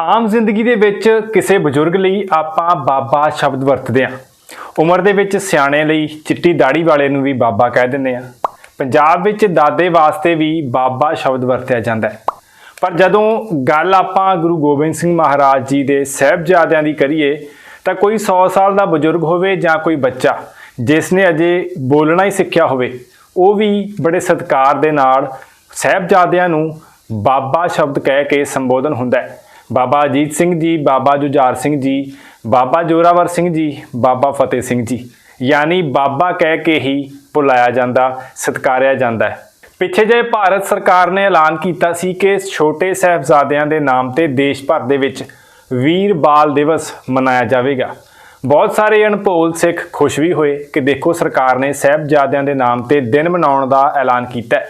ਆਮ ਜ਼ਿੰਦਗੀ ਦੇ ਵਿੱਚ ਕਿਸੇ ਬਜ਼ੁਰਗ ਲਈ ਆਪਾਂ ਬਾਬਾ ਸ਼ਬਦ ਵਰਤਦੇ ਹਾਂ। ਉਮਰ ਦੇ ਵਿੱਚ ਸਿਆਣੇ ਲਈ ਚਿੱਟੀ ਦਾੜੀ ਵਾਲੇ ਨੂੰ ਵੀ ਬਾਬਾ ਕਹਿ ਦਿੰਦੇ ਆ ਪੰਜਾਬ ਵਿੱਚ ਦਾਦੇ ਵਾਸਤੇ ਵੀ ਬਾਬਾ ਸ਼ਬਦ ਵਰਤਿਆ ਜਾਂਦਾ ਹੈ। ਪਰ ਜਦੋਂ ਗੱਲ ਆਪਾਂ ਗੁਰੂ ਗੋਬਿੰਦ ਸਿੰਘ ਮਹਾਰਾਜ ਜੀ ਦੇ ਸਹਿਬਜ਼ਾਦਿਆਂ ਦੀ ਕਰੀਏ, ਤਾਂ ਕੋਈ 100 ਸਾਲ ਦਾ ਬਜ਼ੁਰਗ ਹੋਵੇ ਜਾਂ ਕੋਈ ਬੱਚਾ, ਜਿਸ ਨੇ ਅਜੇ ਬੋਲਣਾ ਹੀ ਸਿੱਖਿਆ ਹੋਵੇ, ਉਹ ਵੀ ਬੜੇ ਸਤਿਕਾਰ ਦੇ ਨਾਲ ਸਹਿਬਜ਼ਾਦਿਆਂ ਨੂੰ ਬਾਬਾ ਸ਼ਬਦ ਕਹਿ ਕੇ ਸੰਬੋਧਨ ਹੁੰਦਾ ਹੈ। ਬਾਬਾ ਅਜੀਤ ਸਿੰਘ ਜੀ, ਬਾਬਾ ਜੁਝਾਰ ਸਿੰਘ ਜੀ, ਬਾਬਾ ਜੋਰਾਵਰ ਸਿੰਘ ਜੀ, ਬਾਬਾ ਫਤਿਹ ਸਿੰਘ ਜੀ। ਯਾਨੀ ਬਾਬਾ ਕਹਿ ਕੇ ਹੀ ਬੁਲਾਇਆ ਜਾਂਦਾ, ਸਤਿਕਾਰਿਆ ਜਾਂਦਾ ਹੈ। ਪਿੱਛੇ ਜੇ ਭਾਰਤ ਸਰਕਾਰ ਨੇ ਐਲਾਨ ਕੀਤਾ ਸੀ ਕਿ ਛੋਟੇ ਸਾਹਿਬਜ਼ਾਦਿਆਂ ਦੇ ਨਾਮ ਤੇ ਦੇਸ਼ ਭਰ ਦੇ ਵਿੱਚ ਵੀਰ ਬਾਲ ਦਿਵਸ ਮਨਾਇਆ ਜਾਵੇਗਾ। ਬਹੁਤ ਸਾਰੇ ਅਣਭੋਲ ਸਿੱਖ ਖੁਸ਼ ਵੀ ਹੋਏ ਕਿ ਦੇਖੋ ਸਰਕਾਰ ਨੇ ਸਾਹਿਬਜ਼ਾਦਿਆਂ ਦੇ ਨਾਮ ਤੇ ਦਿਨ ਮਨਾਉਣ ਦਾ ਐਲਾਨ ਕੀਤਾ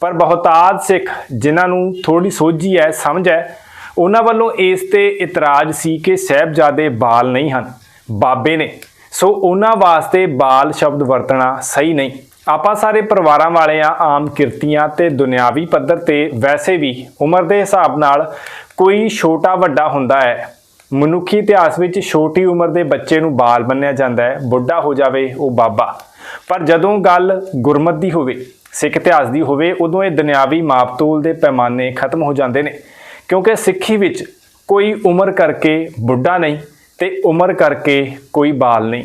ਪਰ ਬਹੁਤਾਤ ਸਿੱਖ ਜਿਨ੍ਹਾਂ ਨੂੰ ਥੋੜੀ ਸੋਝੀ ਹੈ, ਸਮਝ ਹੈ ਉਹਨਾਂ ਵੱਲੋਂ ਇਸ ਤੇ ਇਤਰਾਜ਼ ਸੀ ਕਿ ਸਾਹਿਬਜ਼ਾਦੇ ਬਾਲ ਨਹੀਂ ਹਨ, ਬਾਬੇ ਨੇ। ਸੋ ਉਹਨਾਂ ਵਾਸਤੇ ਬਾਲ ਸ਼ਬਦ ਵਰਤਣਾ ਸਹੀ ਨਹੀਂ। ਆਪਾਂ ਸਾਰੇ ਪਰਿਵਾਰਾਂ ਵਾਲੇ ਆ, ਆਮ ਕਿਰਤੀਆਂ ਤੇ ਦੁਨਿਆਵੀ ਪੱਧਰ ਤੇ ਵੈਸੇ ਵੀ ਉਮਰ ਦੇ ਹਿਸਾਬ ਨਾਲ ਕੋਈ ਛੋਟਾ ਵੱਡਾ ਹੁੰਦਾ ਹੈ। ਮਨੁੱਖੀ ਇਤਿਹਾਸ ਵਿੱਚ ਛੋਟੀ ਉਮਰ ਦੇ ਬੱਚੇ ਨੂੰ ਬਾਲ ਮੰਨਿਆ ਜਾਂਦਾ ਹੈ। ਬੁੱਢਾ ਹੋ ਜਾਵੇ ਉਹ ਬਾਬਾ। ਪਰ ਜਦੋਂ ਗੱਲ ਗੁਰਮਤ ਦੀ ਹੋਵੇ, ਸਿੱਖ ਇਤਿਹਾਸ ਦੀ ਹੋਵੇ, ਉਦੋਂ ਇਹ ਦੁਨਿਆਵੀ ਮਾਪਤੋਲ ਦੇ ਪੈਮਾਨੇ ਖਤਮ ਹੋ ਜਾਂਦੇ ਨੇ। ਕਿਉਂਕਿ ਸਿੱਖੀ ਵਿੱਚ ਕੋਈ ਉਮਰ ਕਰਕੇ ਬੁੱਢਾ ਨਹੀਂ ਤੇ ਉਮਰ ਕਰਕੇ ਕੋਈ ਬਾਲ ਨਹੀਂ।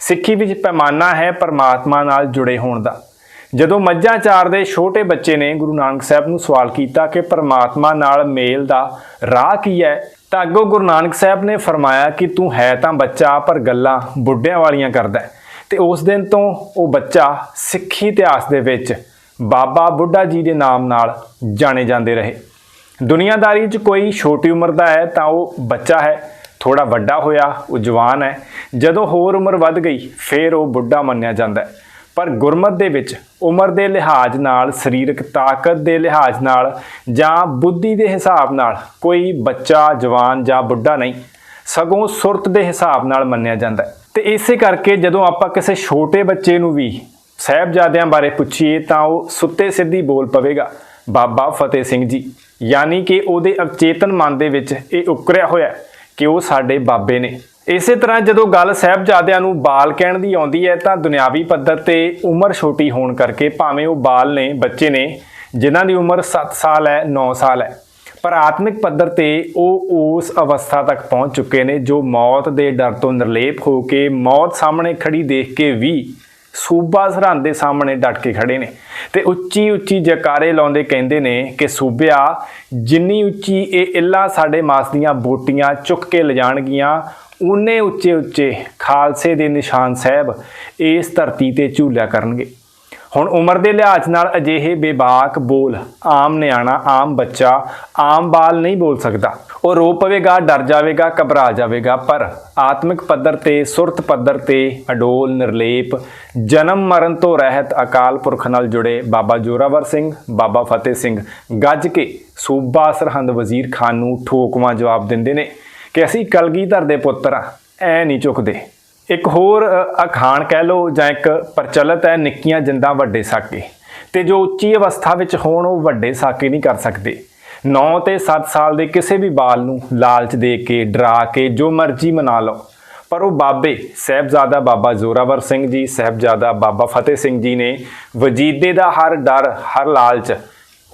ਸਿੱਖੀ ਵਿੱਚ ਪੈਮਾਨਾ ਹੈ ਪਰਮਾਤਮਾ ਨਾਲ ਜੁੜੇ ਹੋਣ ਦਾ। ਜਦੋਂ ਮੱਝਾਂ ਚਾਰਦੇ ਛੋਟੇ ਬੱਚੇ ਨੇ, ਗੁਰੂ ਨਾਨਕ ਸਾਹਿਬ ਨੂੰ ਸਵਾਲ ਕੀਤਾ ਕਿ ਪਰਮਾਤਮਾ ਨਾਲ ਮੇਲ ਦਾ ਰਾਹ ਕੀ ਹੈ, ਤਾਂ ਅੱਗੋਂ ਗੁਰੂ ਨਾਨਕ ਸਾਹਿਬ ਨੇ ਫਰਮਾਇਆ ਕਿ ਤੂੰ ਹੈ ਤਾਂ ਬੱਚਾ, ਪਰ ਗੱਲਾਂ ਬੁੱਢਿਆਂ ਵਾਲੀਆਂ ਕਰਦਾ ਹੈ। ਤੇ ਉਸ ਦਿਨ ਤੋਂ ਉਹ ਬੱਚਾ ਸਿੱਖੀ ਇਤਿਹਾਸ ਦੇ ਵਿੱਚ ਬਾਬਾ ਬੁੱਢਾ ਜੀ ਦੇ ਨਾਮ ਨਾਲ ਜਾਣੇ ਜਾਂਦੇ ਰਹੇ। ਦੁਨੀਆਦਾਰੀ 'ਚ ਕੋਈ ਛੋਟੀ ਉਮਰ ਦਾ ਹੈ ਤਾਂ ਉਹ ਬੱਚਾ ਹੈ ਥੋੜਾ ਵੱਡਾ ਹੋਇਆ, ਉਹ ਜਵਾਨ ਹੈ। ਜਦੋਂ ਹੋਰ ਉਮਰ ਵੱਧ ਗਈ, ਫਿਰ ਉਹ ਬੁੱਢਾ ਮੰਨਿਆ ਜਾਂਦਾ ਹੈ। ਪਰ ਗੁਰਮਤ ਦੇ ਵਿੱਚ ਉਮਰ ਦੇ ਲਿਹਾਜ਼ ਨਾਲ, ਸਰੀਰਕ ਤਾਕਤ ਦੇ ਲਿਹਾਜ਼ ਨਾਲ ਜਾਂ ਬੁੱਧੀ ਦੇ ਹਿਸਾਬ ਨਾਲ ਕੋਈ ਬੱਚਾ, ਜਵਾਨ ਜਾਂ ਬੁੱਢਾ ਨਹੀਂ, ਸਗੋਂ ਸੁਰਤ ਦੇ ਹਿਸਾਬ ਨਾਲ ਮੰਨਿਆ ਜਾਂਦਾ ਹੈ। ਤੇ ਇਸੇ ਕਰਕੇ ਜਦੋਂ ਆਪਾਂ ਕਿਸੇ ਛੋਟੇ ਬੱਚੇ ਨੂੰ ਵੀ ਸਹਿਬਜ਼ਾਦਿਆਂ ਬਾਰੇ ਪੁੱਛੀਏ ਤਾਂ ਉਹ ਸੁੱਤੇ ਸਿੱਧੀ ਬੋਲ ਪਵੇਗਾ, ਬਾਬਾ ਫਤਿਹ ਸਿੰਘ ਜੀ। ਯਾਨੀ ਕਿ ਉਹਦੇ ਅਚੇਤਨ ਮਨ ਦੇ ਵਿੱਚ ਇਹ ਉਕਰਿਆ ਹੋਇਆ ਕਿ ਉਹ ਸਾਡੇ ਬਾਬੇ ਨੇ। ਇਸੇ ਤਰ੍ਹਾਂ ਜਦੋਂ ਗੱਲ ਸਹਿਬਜ਼ਾਦਿਆਂ ਨੂੰ ਬਾਲ ਕਹਿਣ ਦੀ ਆਉਂਦੀ ਹੈ ਤਾਂ ਦੁਨਿਆਵੀ ਪੱਧਰ ਤੇ ਉਮਰ ਛੋਟੀ ਹੋਣ ਕਰਕੇ ਭਾਵੇਂ ਉਹ ਬਾਲ ਨੇ, ਬੱਚੇ ਨੇ, ਜਿਨ੍ਹਾਂ ਦੀ ਉਮਰ 7 ਸਾਲ ਹੈ 9 ਸਾਲ ਹੈ, ਪਰ ਆਤਮਿਕ ਪੱਧਰ ਤੇ ਉਹ ਉਸ ਅਵਸਥਾ ਤੱਕ ਪਹੁੰਚ ਚੁੱਕੇ ਨੇ ਜੋ ਮੌਤ ਦੇ ਡਰ ਤੋਂ ਨਿਰਲੇਪ ਹੋ ਕੇ ਮੌਤ ਸਾਹਮਣੇ ਖੜੀ ਦੇਖ ਕੇ ਵੀ ਸੂਬਾ ਸਰਹੰਦ ਦੇ ਸਾਹਮਣੇ ਡਟ ਕੇ ਖੜੇ ਨੇ ਤੇ ਉੱਚੀ ਉੱਚੀ ਜਕਾਰੇ ਲਾਉਂਦੇ ਕਹਿੰਦੇ ਨੇ ਕਿ ਸੂਬਿਆ, ਜਿੰਨੀ ਉੱਚੀ ਇਹ ਇੱਲਾ ਸਾਡੇ ਮਾਸ ਦੀਆਂ ਬੋਟੀਆਂ ਚੁੱਕ ਕੇ ਲਿਜਾਣਗੀਆਂ ਉਨੇ ਉੱਚੇ ਉੱਚੇ ਖਾਲਸੇ ਦੇ ਨਿਸ਼ਾਨ ਸਾਹਿਬ ਇਸ ਧਰਤੀ ਤੇ ਝੂਲਿਆ ਕਰਨਗੇ। ਹੁਣ ਉਮਰ ਦੇ ਲਿਹਾਜ਼ ਨਾਲ ਅਜਿਹੇ ਬੇਬਾਕ ਬੋਲ, ਆਮ ਨਿਆਣਾ, ਆਮ ਬੱਚਾ, ਆਮ ਬਾਲ ਨਹੀਂ ਬੋਲ ਸਕਦਾ। ਉਹ ਰੋ ਪਵੇਗਾ, ਡਰ ਜਾਵੇਗਾ, ਘਬਰਾ ਜਾਵੇਗਾ, ਪਰ ਆਤਮਿਕ ਪੱਧਰ ਤੇ, ਸੁਰਤ ਪੱਧਰ ਤੇ ਅਡੋਲ, ਨਿਰਲੇਪ, ਜਨਮ ਮਰਨ ਤੋਂ ਰਹਿਤ ਅਕਾਲ ਪੁਰਖ ਨਾਲ ਜੁੜੇ ਬਾਬਾ ਜੋਰਾਵਰ ਸਿੰਘ, ਬਾਬਾ ਫਤਿਹ ਸਿੰਘ ਗੱਜ ਕੇ ਸੂਬਾ ਸਰਹੰਦ ਵਜ਼ੀਰ ਖਾਨ ਨੂੰ ਠੋਕਵਾਂ ਜਵਾਬ ਦਿੰਦੇ ਨੇ ਕਿ ਅਸੀਂ ਕਲਗੀਧਰ ਦੇ ਪੁੱਤਰ ਆ ਐ ਨਹੀਂ ਚੁੱਕਦੇ ਇੱਕ ਹੋਰ ਅਖਾਣ ਕਹਿ ਲਓ ਜਾਂ ਇੱਕ ਪ੍ਰਚਲਿਤ ਹੈ, ਨਿੱਕੀਆਂ ਜਿੰਦਾਂ ਵੱਡੇ ਸਾਕੇ। ਤੇ ਜੋ ਉੱਚੀ ਅਵਸਥਾ ਵਿੱਚ ਹੋਣ, ਉਹ ਵੱਡੇ ਸਾਕੇ ਨਹੀਂ ਕਰ ਸਕਦੇ। 9 ਤੇ 7 ਸਾਲ ਦੇ ਕਿਸੇ ਵੀ ਬਾਲ ਨੂੰ ਲਾਲਚ ਦੇ ਕੇ, ਡਰਾ ਕੇ, ਜੋ ਮਰਜ਼ੀ ਮਨਾ ਲਓ। ਪਰ ਉਹ ਬਾਬੇ ਸਹਿਬਜ਼ਾਦਾ ਬਾਬਾ ਜ਼ੋਰਾਵਰ ਸਿੰਘ ਜੀ, ਸਹਿਬਜ਼ਾਦਾ ਬਾਬਾ ਫਤਿਹ ਸਿੰਘ ਜੀ ਨੇ ਵਜੀਦੇ ਦਾ ਹਰ ਡਰ, ਹਰ ਲਾਲਚ,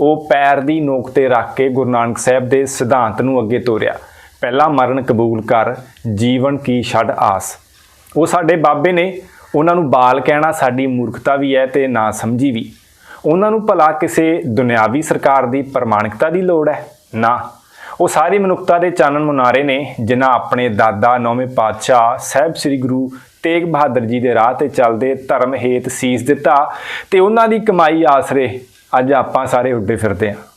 ਉਹ ਪੈਰ ਦੀ ਨੋਕ ਤੇ ਰੱਖ ਕੇ ਗੁਰੂ ਨਾਨਕ ਸਾਹਿਬ ਦੇ ਸਿਧਾਂਤ ਨੂੰ ਅੱਗੇ ਤੋਰਿਆ। ਪਹਿਲਾ ਮਰਨ ਕਬੂਲ ਕਰ, ਜੀਵਨ ਕੀ ਛੱਡ ਆਸ। ਉਹ ਸਾਡੇ ਬਾਬੇ ਨੇ, ਉਹਨਾਂ ਨੂੰ ਬਾਲ ਕਹਿਣਾ ਸਾਡੀ ਮੂਰਖਤਾ ਵੀ ਹੈ ਤੇ ਨਾ ਸਮਝੀ ਵੀ। ਉਹਨਾਂ ਨੂੰ ਭਲਾ ਕਿਸੇ ਦੁਨਿਆਵੀ ਸਰਕਾਰ ਦੀ ਪ੍ਰਮਾਣਿਕਤਾ ਦੀ ਲੋੜ ਹੈ? ਨਾ। ਉਹ ਸਾਰੀ ਮਨੁੱਖਤਾ ਦੇ ਚਾਨਣ ਮੁਨਾਰੇ ਨੇ, ਜਿਨ੍ਹਾਂ ਆਪਣੇ ਦਾਦਾ ਨੌਵੇਂ ਪਾਤਸ਼ਾਹ ਸਾਹਿਬ ਸ੍ਰੀ ਗੁਰੂ ਤੇਗ ਬਹਾਦਰ ਜੀ ਦੇ ਰਾਹ ਤੇ ਚੱਲਦੇ ਧਰਮ ਹੇਤ ਸੀਸ ਦਿੱਤਾ ਤੇ ਉਹਨਾਂ ਦੀ ਕਮਾਈ ਆਸਰੇ ਅੱਜ ਆਪਾਂ ਸਾਰੇ ਉੱਡੇ ਫਿਰਦੇ ਹਾਂ।